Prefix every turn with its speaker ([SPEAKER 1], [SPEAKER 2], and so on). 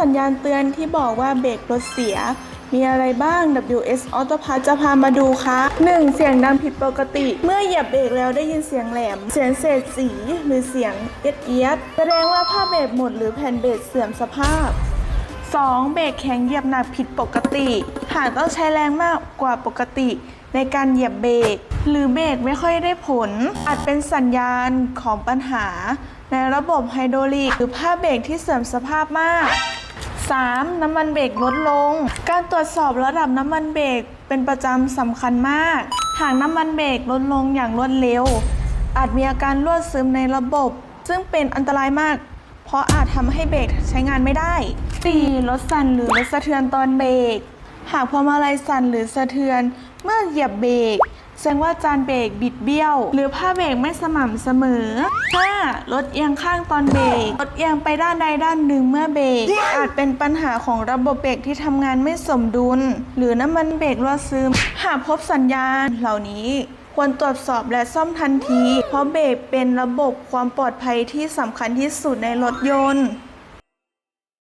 [SPEAKER 1] สัญญาณเตือนที่บอกว่าเบรกรถเสีย มีอะไรบ้าง WS Auto Parts จะพามาดูค่ะ 1. เสียงดังผิดปกติ เมื่อเหยียบเบรกแล้วได้ยินเสียงแหลม เสียงเศษสีหรือเสียงเอียดเอียดแสดงว่าผ้าเบรกหมดหรือแผ่นเบรกเสื่อมสภาพ 2. เบรกแข็งเหยียบหนักผิดปกติหากต้องใช้แรงมากกว่าปกติ ในการเหยียบเบรกหรือเบรกไม่ค่อยได้ผล อาจเป็นสัญญาณของปัญหา ในระบบไฮดรอลิกหรือผ้าเบรกที่เสื่อมสภาพมาก 3. น้ำมันเบรกลดลง การตรวจสอบระดับน้ำมันเบรกเป็นประจำสำคัญมาก หากน้ำมันเบรกลดลงอย่างรวดเร็ว อาจมีอาการรั่วซึมในระบบ ซึ่งเป็นอันตรายมาก เพราะอาจทำให้เบรกใช้งานไม่ได้ 4. รถสั่นหรือรถสะเทือนตอนเบรก หากพวงมาลัยสั่นหรือสะเทือนเมื่อเหยียบเบรก แสดงว่าจานเบรกบิดเบี้ยว หรือผ้าเบรกไม่สม่ำเสมอ 5. รถเอียงข้างตอนเบรกรถเอียงไปด้านใดด้านหนึ่งเมื่อเบรกอาจเป็นปัญหาของระบบเบรกที่ทำงานไม่สมดุล หรือน้ำมันเบรกรั่วซึม หากพบสัญญาณเหล่านี้ควรตรวจสอบและซ่อมทันที เพราะเบรกเป็นระบบความปลอดภัยที่สำคัญที่สุดในรถยนต์